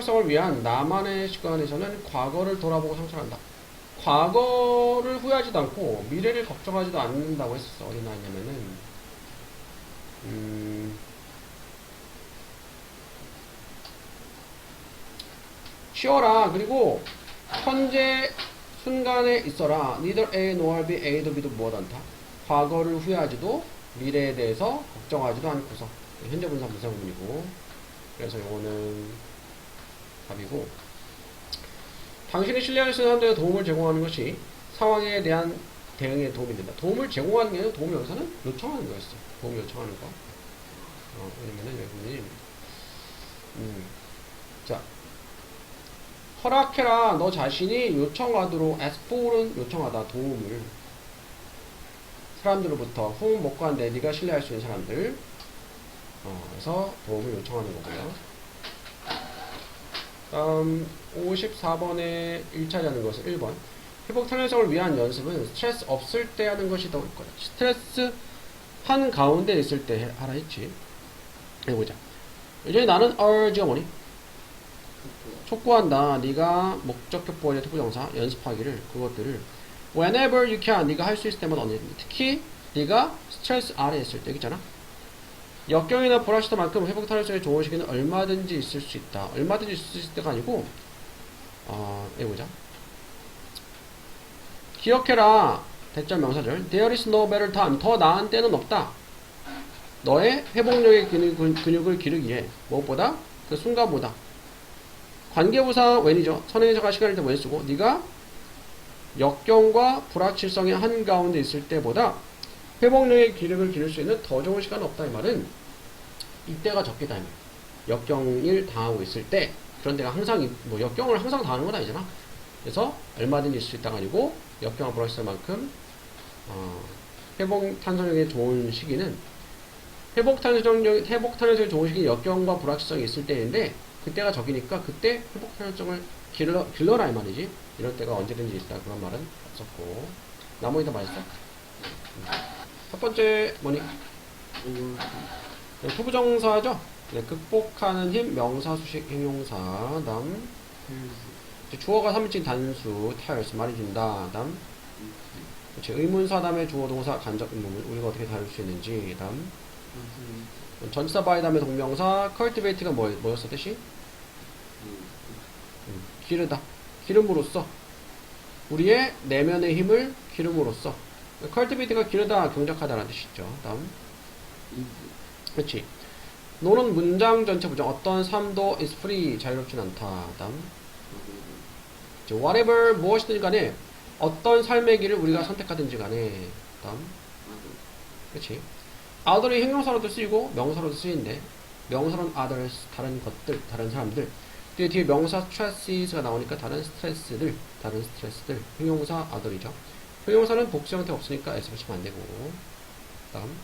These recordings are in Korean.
성을 위한 나만의 시간에서는 과거를 돌아보고 성찰한다. 과거를 후회하지도 않고 미래를 걱정하지도 않는다고 했었어. 어디 나왔냐면은 음, 쉬어라. 그리고 현재 순간에 있어라. Neither A nor B, A도 B도 무엇 않다. 과거를 후회하지도 미래에 대해서 걱정하지도 않고서 현재 분사 무사구문이고 그래서 요거는 답이고 당신이 신뢰할 수 있는 사람들에게 도움을 제공하는 것이 상황에 대한 대응에 도움이 된다. 도움을 제공하는 게 아니라 도움을 여기서는 요청하는 거였어. 도움을 요청하는 거. 어, 왜냐면은 여기는 음, 자 허락해라 너 자신이 요청하도록 for은 요청하다 도움을 사람들로부터 whom 못 구한데 네가 신뢰할 수 있는 사람들 어, 그래서 도움을 요청하는 거고요. 다음 54번에 1차지 하는 것은 1번 회복 탄력성을 위한 연습은 스트레스 없을 때 하는 것이 더 올 거다. 스트레스 한 가운데 있을 때 해- 하라 했지. 해보자. 이제 나는 urge가 뭐니? 촉구한다. 네가 목적격 보호의 투부정사 연습하기를 그것들을 whenever you can 네가 할 수 있을 때마다 언제든지 특히 네가 스트레스 아래 있을 때 있잖아. 역경이나 불확실성만큼 회복 탄력성이 좋은 시기는 얼마든지 있을 수 있다. 얼마든지 있을 때가 아니고 어, 해보자. 기억해라. 대절 명사절. There is no better time. 더 나은 때는 없다. 너의 회복력의 근육, 근육을 기르기에 무엇보다 그 순간보다 관계부사 when이죠. 선행자가 시간일 때 when 쓰고 네가 역경과 불확실성의 한가운데 있을 때보다 회복력의 기력을 기를 수 있는 더 좋은 시간은 없다 이 말은 이때가 이 말. 역경을 당하고 있을 때 그런 데가 항상 이- 뭐 역경을 항상 당하는 건 아니잖아. 그래서 얼마든지 있을 수 있다가 아니고 역경과 불확실성만큼 어, 회복 탄성력이 좋은 시기는 회복 탄성력 회복 탄성력이 좋은 시기 역경과 불확실성이 있을 때인데 그때가 적이니까 그때 회복 탄성을 길러 길러라 이 말이지. 이럴 때가 언제든지 있다 그런 말은 없었고 나머지 다 맞았어? 첫 번째 뭐니? 네, 투부정사죠. 네, 극복하는 힘 명사 수식 형용사. 다음. 주어가 3인칭 단수 타열스 말해준다. 다음. 그렇지 의문사 다음에 주어 동사 간접 의문 우리가 어떻게 다룰 수 있는지. 다음. 전치사 바이 다음에 동명사 cultivate가 뭐, 뭐였어 뜻이? 음, 기르다. 기름으로써. 우리의 내면의 힘을 기름으로써 cultivate가 기르다 경작하다라는 뜻이죠. 다음. 그렇지. 너는 문장 전체 부정 어떤 삶도 is free 자유롭진 않다. 다음. whatever 무엇이든 간에 어떤 삶의 길을 우리가 선택하든지 간에. 다음. 그렇지. other이 형용사로도 쓰이고 명사로도 쓰이는데 명사로는 others 다른 것들 다른 사람들. 뒤에, 뒤에 명사 stresses가 나오니까 다른 스트레스들 다른 스트레스들. 형용사 other이죠 형용사는 복수 형태 없으니까 s 붙이면 안 되고. 다음.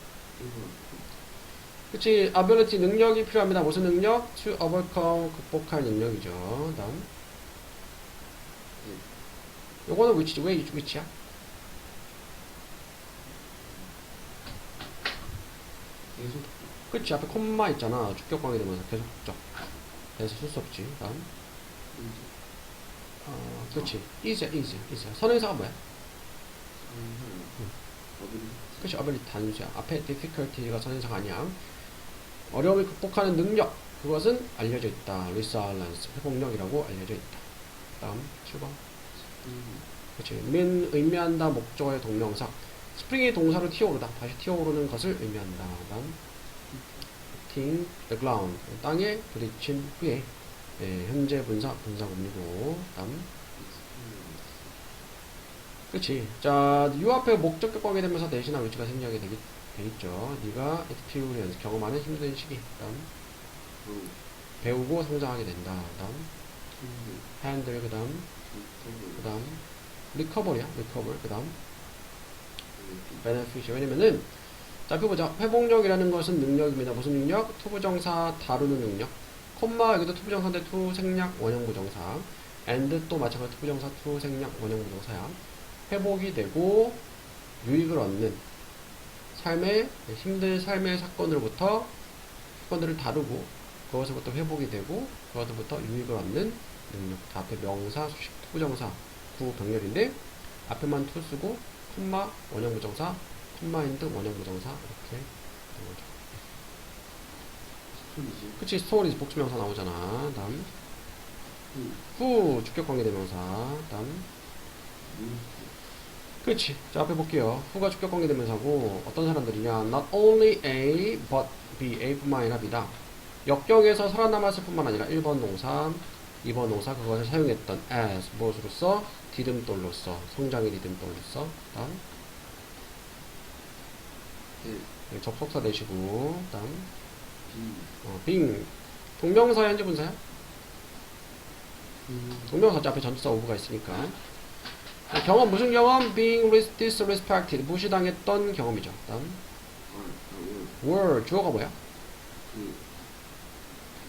그치 ability 능력이 필요합니다. 무슨 능력? to overcome 극복할 능력이죠. 다음. 요거는 위치지 왜 이- 위치야? 그치 앞에 콤마 있잖아. 주격광이 되면서 계속 적. 그래서 쓸 수 없지. 다음. 어, 그치. easy easy easy 선행사가 뭐야? 그치 ability 단수야 앞에 difficulty가 선행사가 아니야. 어려움을 극복하는 능력 그것은 알려져 있다. resilience 회복력이라고 알려져 있다. 다음 7번 그치 min 의미한다 목적어의 동명사. 스프링이 동사로 튀어오르다. 다시 튀어오르는 것을 의미한다. 다음. hitting the ground. 땅에 부딪힌 후에 예, 현재 분사 분사 구문이고. 다음 그치. 자유 앞에 목적격 관계 되면서 대신한 위치가 생략이 되기 돼 있죠. 네가 experience 경험하는 힘든 시기. 다음. 배우고 성장하게 된다. 다음. handle 그 다음. 그 다음. recover이야 recover 그 다음. benefit 왜냐면은 자 펴보자. 회복력이라는 것은 능력입니다. 무슨 능력? 투부정사 다루는 능력. 콤마 여기도 투부정사인데 투 생략 원형부정사. and 또 마찬가지로 투부정사 투 생략 원형부정사야 회복이 되고 유익을 얻는 삶의 힘든 삶의 사건으로부터 사건들을 다루고 그것으로부터 회복이 되고 그것부터 유익을 얻는 능력. 다 앞에 명사, 수식, 투부정사, 구, 병렬인데 앞에만 투 쓰고 콤마, 원형 부정사, 콤마 인드 원형 부정사 이렇게 되는 거죠. 스톤이지. 그치 스토리즈 복수명사 나오잖아. 다음 후. 후 주격 관계 대명사. 다음 음. 그치. 자, 앞에 볼게요. 후가 주격 관계 대명사고, 어떤 사람들이냐. Not only A, but B, A뿐만 아니라 B다. 역경에서 살아남았을 뿐만 아니라 1번 동사, 2번 동사, 그것을 사용했던 as, 무엇으로써? 디딤돌로서, 성장의 디딤돌로서. 다음, 대. 네, 접속사 내시고, 다음, 비. 어, being. 동명사야, 현재 분사야? 음. 동명사 앞에 전치사 오브가 있으니까. 자, 경험, 무슨 경험? being disrespected. 무시당했던 경험이죠. 다음, were. 주어가 뭐야? 그.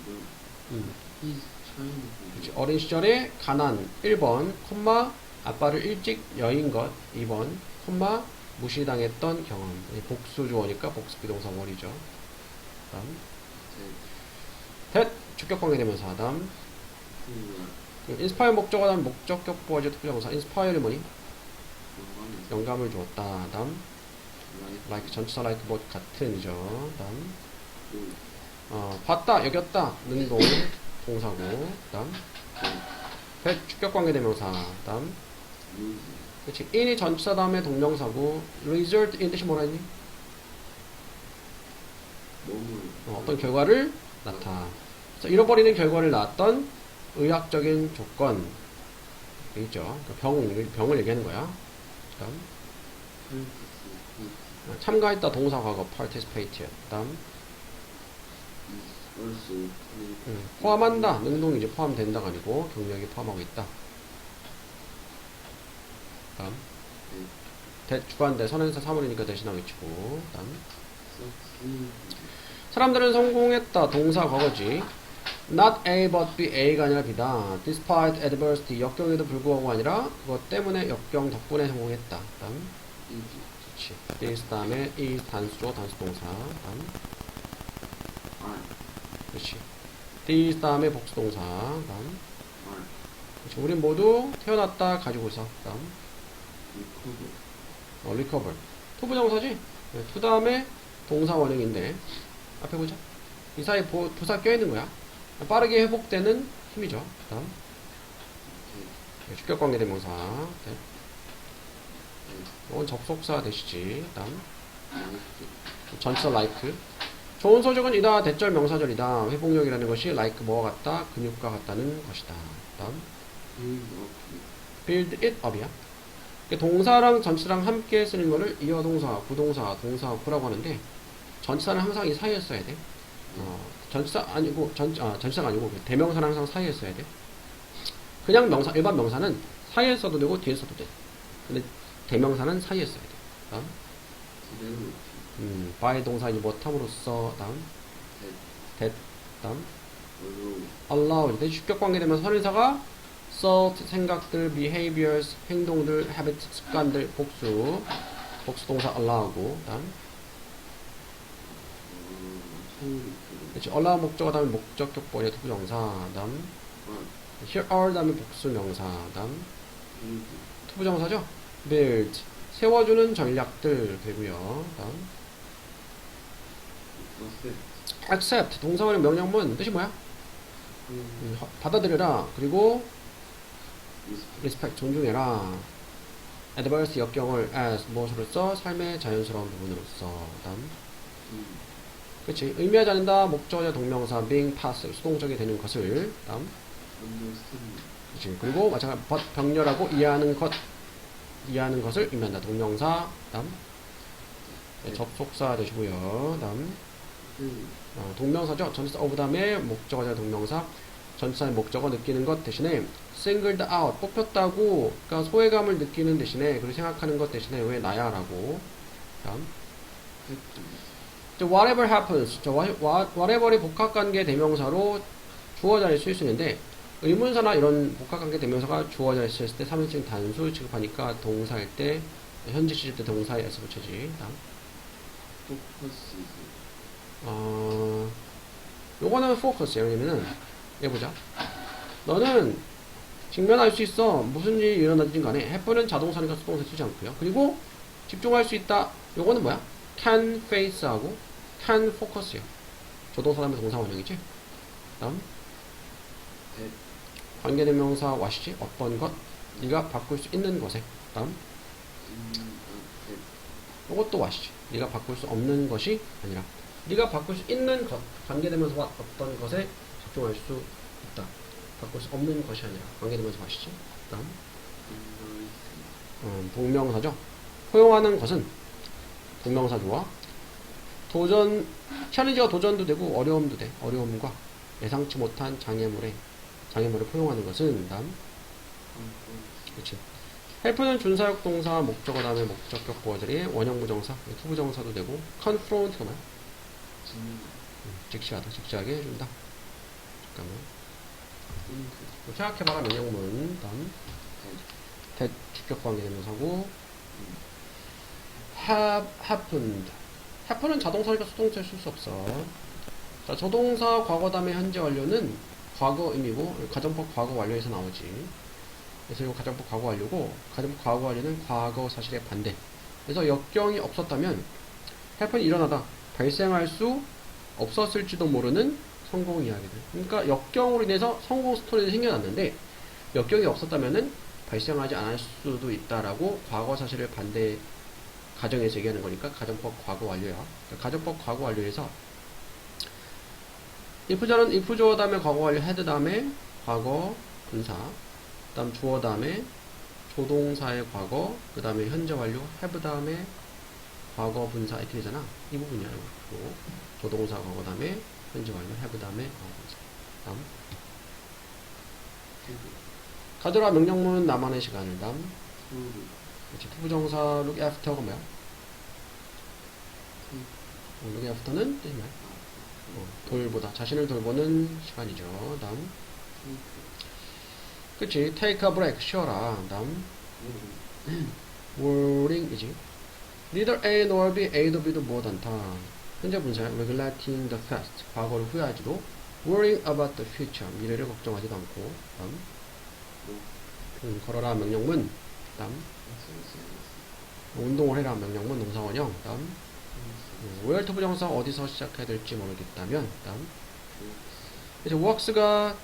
뭐. 음. 그치. 어린 시절에 가난 1번 콤마 아빠를 일찍 여인 것 2번 콤마 무시당했던 경험 이 복수 주어니까 복수 비동사 월이죠 다음 대. 주격 관계 되면서 다음. 인스파이어 목적어 다음 목적격 보어제 투부정사 인스파이어는 뭐니? 영감을 주었다 다음 like 전치사 like 뭐 같은이죠 다음 그. 어, 봤다 여겼다 능동 동사고 다음 대. that 주격 관계 되면서 다음. 그치. in이 전치사 다음에 동명사고 result in 뜻이 뭐라 했니? 어, 어떤 결과를 나타. 잃어버리는 결과를 낳았던 의학적인 조건 있죠. 그러니까 병, 병을 얘기하는 거야. 그다음. 어, 참가했다 동사 과거 participate. 그다음. 음, 포함한다 능동이 이제 포함된다가 아니고 경력이 포함하고 있다. 다음 대, 주관대 선행사 사물이니까 대신하고 외치고 다음. 사람들은 성공했다. 동사 과거지. Not A but B, A가 아니라 B다. Despite adversity, 역경에도 불구하고 아니라 그것 때문에 역경 덕분에 성공했다. 다음, is. 그렇지. This 다음에 이 단수죠, 단수 동사. 다음. 그렇지. This 다음에 복수 동사. 다음. 그렇지. 우린 모두 태어났다 가지고 있어. 다음. 어, recover. 투부정사지? 네, 투 다음에 동사 원형인데 앞에 보자. 이 사이에 보- 부사 껴있는 거야. 빠르게 회복되는 힘이죠. 다음. okay. 네, 대명사. 네. 네. 이건 접속사 되시지. 다음. like. 전치사 like. 좋은 소적은 이다. 대절 명사절이다. 회복력이라는 것이 like 뭐와 같다. 근육과 같다는 것이다. 다음. build it up이야. 동사랑 전치사랑 함께 쓰는 거를 이어동사, 부동사, 동사, 부라고 하는데 전치사는 항상 이 사이에 써야 돼. 어, 전치사 아니고 전 아, 전치사가 아니고 그 대명사는 항상 사이에 써야 돼. 그냥 명사 일반 명사는 사이에 써도 되고 뒤에 써도 돼. 근데 대명사는 사이에 써야 돼. 다음. 음, by 동사이지 못함으로써 다음. that 다음. allow. 주격 관계되면 선의사가 thought 생각들, behaviors 행동들, habits 습관들 복수 복수 동사 allow고 다음 어, 소리. 그렇지 allow 목적어 다음에 목적격 보내 투부정사 다음 are. here are 다음에 복수 명사 다음 build. 투부정사죠 build 세워주는 전략들 되고요 다음 accept. 동사원의 명령문 뜻이 뭐야? 음. 음, 허- 받아들여라 그리고 respect. 존중해라. adverse 역경을 as 무엇으로써 삶의 자연스러운 부분으로서 다음 음. 그치. 의미하지 않는다. 목적어자 동명사 being passive 수동적이 되는 것을. 다음. 그치. 그리고 마찬가지 병렬하고 이해하는 것 이해하는 것을 의미한다. 동명사. 다음. 네, 접속사 되시고요. 다음. 음. 어, 동명사죠. 전치사 of 다음에 목적어자 동명사. 전치사의 목적어 느끼는 것 대신에 singled out 뽑혔다고 그러니까 소외감을 느끼는 대신에 그렇게 생각하는 것 대신에 왜 나야? 라고. 다음 whatever happens 저 wha- wha- whatever이 복합관계 대명사로 주어 자리에 쓰일 수 있는데 의문사나 이런 복합관계 대명사가 주어 자리에 쓰였을 때 3인칭 단수 취급하니까 동사일 때 현재 시제 때 동사에 S 붙여지 다음 focuses. 어, 요거는 focus, 예를 들면은, 얘 보자. 너는 직면할 수 있어. 무슨 일이 일어나든 간에 have는 자동사니까 수동사 쓰지 않고요. 그리고 집중할 수 있다. 요거는 뭐야? Can face하고 can focus요. 조동사 다음에 동사 원형이지. 다음 that 관계대명사 와시지. 어떤 것 네가 바꿀 수 있는 것에. 다음 a that 요것도 와시지. 네가 바꿀 수 없는 것이 아니라 네가 바꿀 수 있는 것 관계대명사와 어떤 것에 집중할 수 있다. 바꿀 수 없는 것이 아니라 관계대명사 와시지. 다음 in 음, 동명사죠. 포용하는 것은 동명사 좋아. 도전, 챌린지가 도전도 되고 어려움도 돼. 어려움과 예상치 못한 장애물에 장애물을 포용하는 것은 다음 그렇지. 헬프는 준사역 동사 목적어 다음에 목적격 보어들이 원형 부정사, 투부정사도 되고 confront가 뭐야? 음, 직시하다, 직시하게 해준다. 잠깐만. 생각해봐라 명령문 다음 that 대 주격 관계대명사고 have happened. Happen은 자동사니까 수동태를 쓸 수 없어. 자 조동사 과거 다음에 현재 완료는 과거임이고 가정법 과거 완료에서 나오지. 그래서 이거 가정법 과거 완료고 가정법 과거 완료는 과거 사실의 반대. 그래서 역경이 없었다면 happen이 일어나다. 발생할 수 없었을지도 모르는 성공 이야기들. 그러니까 역경으로 인해서 성공 스토리가 생겨났는데 역경이 없었다면은 발생하지 않을 수도 있다라고 과거 사실을 반대 가정에서 얘기하는 거니까 가정법 과거 완료야. 가정법 과거 완료에서 if 주어 다음에 과거 완료 had 다음에 과거 분사 그다음 주어 다음에 조동사의 과거 그 다음에 현재 완료 have 다음에 과거 분사 이렇게 되잖아. 이 부분이야. 이거. 조동사 과거 다음에 현재 완료 have 다음에 과거 분사. 다음 가더라 명령문 나만의 시간을 다음 to 그렇지. 투부정사 look after가 뭐야? 어, 뜻이 뭐야? 어, 돌보다 자신을 돌보는 시간이죠. 다음 그치 take a break 쉬어라. 다음 worrying이지. neither A nor B, A도 B도 무엇 않다. 현재 분사야. regretting the past 과거를 후회하지도 worrying about the future 미래를 걱정하지도 않고 다음 음, 걸어라 명령문 다음 운동을 해라 명령문 동사원형 다음 to 부정사 어디서 시작해야 될지 모르겠다면 다음 이제 works가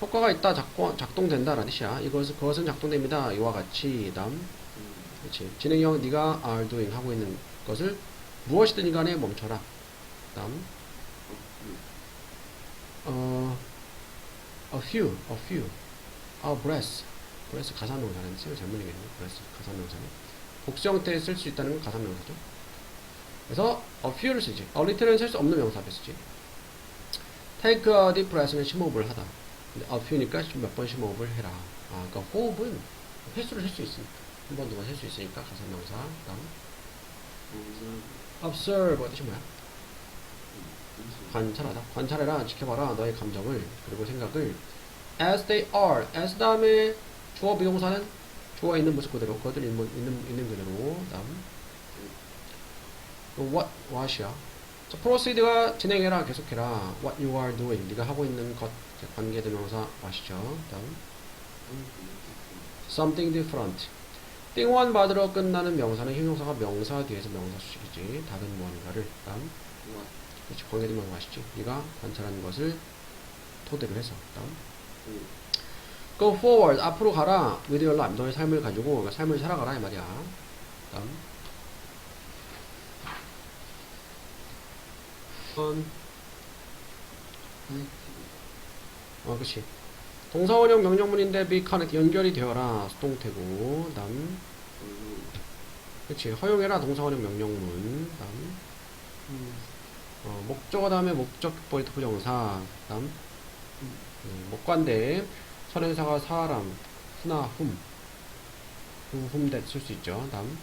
효과가 있다 작동, 작동된다라는 뜻이야. 이것은 그것은 작동됩니다. 이와 같이 다음. 그렇지. 진행형 네가 are doing 하고 있는 것을 무엇이든 간에 멈춰라. 다음. 어 a few a few. a breath. breath 가사명사는 쓰면 잘못 얘기했네. breath 가사명사는. 복수 형태에 쓸 수 있다는 건 가사명사죠 그래서 a few를 쓰지. a little는 쓸 수 없는 명사 앞에 쓰지. Take a deep breath는 심호흡을 하다. 근데 a few니까 몇 번 심호흡을 해라. 아 그러니까 호흡은 횟수를 셀 수 있으니까. 한 번, 두 번 셀 수 있으니까 가사 명사 다음. observe. 뜻이 뭐야? 관찰하다. 관찰해라. 지켜봐라. 너의 감정을. 그리고 생각을. as they are. as 다음에 주어 비동사는 주어 있는 모습 그대로 그것들 있는, 있는, 있는 그대로. 다음 또 what what이야? 자, proceed가 진행해라 계속해라. What you are doing. 네가 하고 있는 것 관계대명사 what이죠. 다음. Something different. 띵원 받으러 끝나는 명사는 형용사가 명사 뒤에서 명사 수식이지. 다른 무언가를. 다음. 그렇지. 관계대명사 what이지. 네가 관찰하는 것을 토대로 해서. 다음. Go forward. 앞으로 가라. with your life. 너의 삶을 가지고 삶을 살아가라 이 말이야. 다음. 음, 어, 그치. 동사원형 명령문인데 be connect 연결이 되어라. 수동태고. 다음. 그치. 허용해라. 동사원형 명령문. 다음. 어, 목적어 다음에 목적 포인트 부정사. 다음. 음, 목관대. 선행사가 사람, 후나 훔, 후, 훔대 쓸 수 있죠. 다음.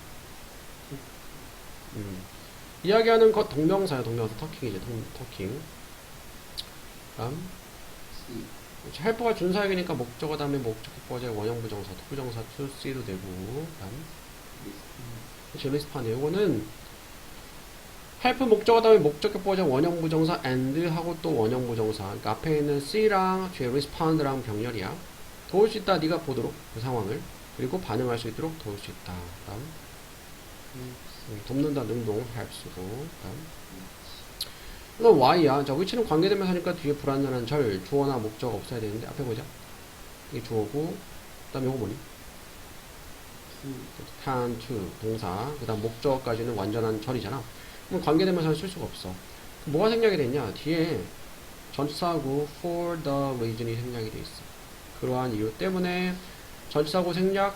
음. 이야기하는 것 동명사야, 동명사 터킹이죠, 통, 터킹. 다음. 헬퍼가 준사역이니까 목적어 다음에 목적 보제 원형 부정사, 투부정사, see도 되고. 다음. 그렇지, 리스판이에요. 이거는 help 목적어 다음에 목적격 보장 원형 부정사 and 하고 또 원형 부정사. 그러니까 앞에 있는 C랑 뒤에 respond랑 병렬이야. 도울 수 있다. 네가 보도록 그 상황을 그리고 반응할 수 있도록 도울 수 있다. 다음 음, 돕는다 능동 helps고 다음 그럼 Y야. 자, 위치는 관계대명사니까 뒤에 불완전한 절, 주어나 목적 없어야 되는데 앞에 보자. 이게 주어고 그 다음 에 이거 뭐니? can, to 동사 그 다음 목적까지는 완전한 절이잖아. 그럼 관계대명사를 쓸 수가 없어. 뭐가 생략이 됐냐? 뒤에 전치사하고 for the reason이 생략이 돼 있어. 그러한 이유 때문에 전치사고 생략,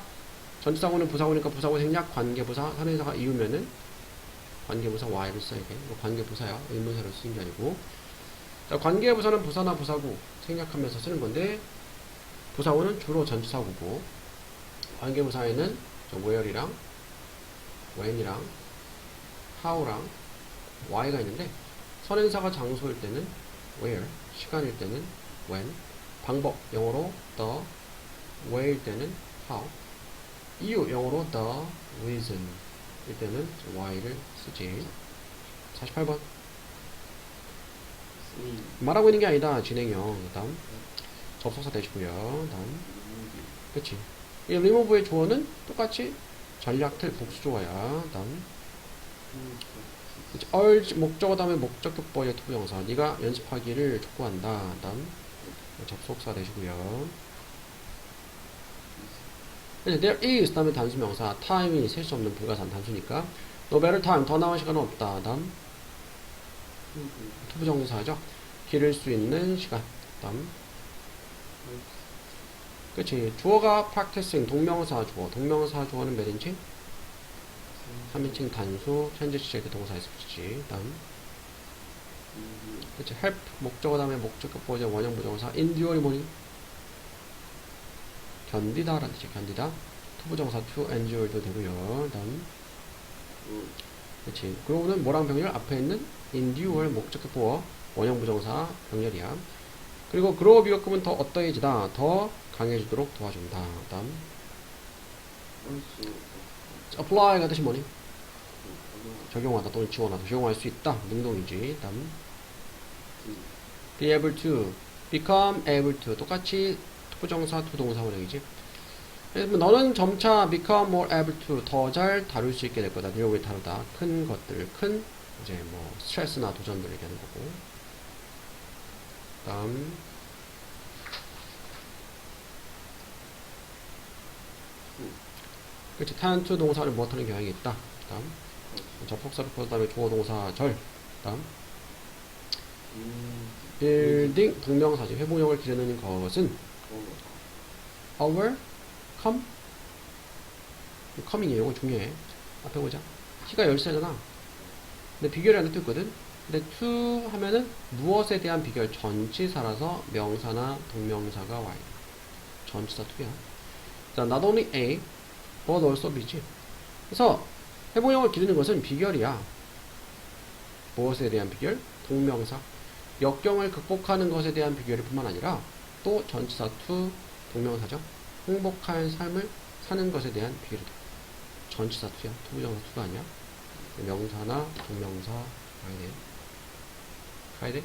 전치사고는 부사고니까 부사고 생략, 관계부사, 선행사가 이유면은 관계부사 y를 써야 돼. 이거 관계부사야. 의문사로 쓰는 게 아니고. 자, 관계부사는 부사나 부사고 생략하면서 쓰는 건데 부사고는 주로 전치사고고 관계부사에는 저 where이랑 when이랑 how랑 why가 있는데 선행사가 장소일 때는 where, 시간일 때는 when, 방법 영어로 the, way일 때는 how, 이유 영어로 the reason 일 때는 why를 쓰지. 48번. 쓰인 말하고 있는 게 아니다. 진행형. 다음. 접속사 되시고요. 다음. 그치. 이 리모브의 주어는 똑같이 전략틀 복수조어야. 다음. 그치. urge 목적어 다음에 목적격보의 투부정사 네가 연습하기를 촉구한다. 다음. 접속사 되시고요 그치. there is 다음에 단수 명사 time이 셀 수 없는 불가산 단수니까. no better time 더 나은 시간은 없다. 다음 투부정사죠. 기를 수 있는 시간. 다음 그치. 주어가 practicing 동명사 주어. 동명사 주어는 몇 인칭? 3인칭 단수 현재 시제 그 동사에서 붙이지 다음 그치. help 목적어 다음에 목적격 보호자 원형 부정사. endure이 뭐니? 견디다 라는 뜻이 견디다. 투부정사 to endure도 되고요. 다음 그치. 그러고는 뭐랑 병렬 앞에 있는 endure 목적격 보호 원형 부정사 병렬이야. 그리고 그로어 비교급은 더 어떠해지다 더 강해지도록 도와준다. 다음 apply가 뜻이 뭐니? 적용하다 또는 지원하다. 적용할 수 있다. 능동이지. 다음 be able to become able to. 똑같이 부정사 투동사 원형이지? 그래서 너는 점차 become more able to 더 잘 다룰 수 있게 될 거다. 내용이 다르다. 큰 것들 큰 이제 뭐 스트레스나 도전들을 얘기하는 거고. 다음. 그치. 탄투 동사를 못하는 경향이 있다. 다음. 접속사를 그 다음에 주어 동사 절. 다음. 빌딩 동명사지. 회복력을 기르는 것은 our come. coming이 이거 중요해. 앞에 보자. 키가 열쇠잖아. 근데 비결이 안에 또 있거든. 근데 to 하면은 무엇에 대한 비결? 전치사라서 명사나 동명사가 와요 전치사 to야. 자 not only A but also B지 그래서 회복력을 기르는 것은 비결이야. 무엇에 대한 비결? 동명사. 역경을 극복하는 것에 대한 비결일 뿐만 아니라 또 전치사 to 동명사죠. 행복한 삶을 사는 것에 대한 비결이다. 전치사 to야 투부정사 to가 아니야. 명사나 동명사 돼 가야 돼